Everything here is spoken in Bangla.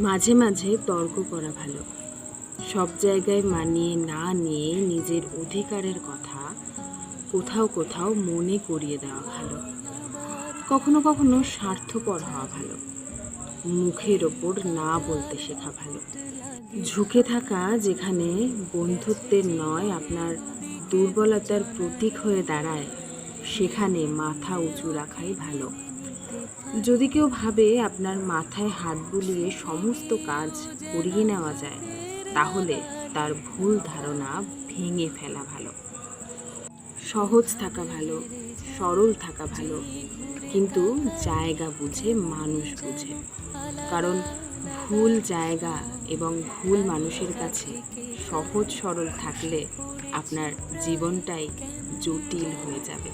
মাঝে মাঝে তর্ক করা ভালো। সব জায়গায় মানিয়ে না নিয়ে নিজের অধিকারের কথা কোথাও কোথাও মনে করিয়ে দেওয়া ভালো। কখনো কখনো স্বার্থপর হওয়া ভালো। মুখের ওপর না বলতে শেখা ভালো। ঝুঁকে থাকা যেখানে বন্ধুত্বের নয়, আপনার দুর্বলতার প্রতীক হয়ে দাঁড়ায়, সেখানে মাথা উঁচু রাখাই ভালো। যদি কেউ ভাবে আপনার মাথায় হাত বুলিয়ে সমস্ত কাজ করিয়ে নেওয়া যায়, তাহলে তার ভুল ধারণা ভেঙে ফেলা ভালো। সহজ থাকা ভালো, সরল থাকা ভালো, কিন্তু জায়গা বুঝে, মানুষ বুঝে। কারণ ভুল জায়গা এবং ভুল মানুষের কাছে সহজ সরল থাকলে আপনার জীবনটাই জটিল হয়ে যাবে।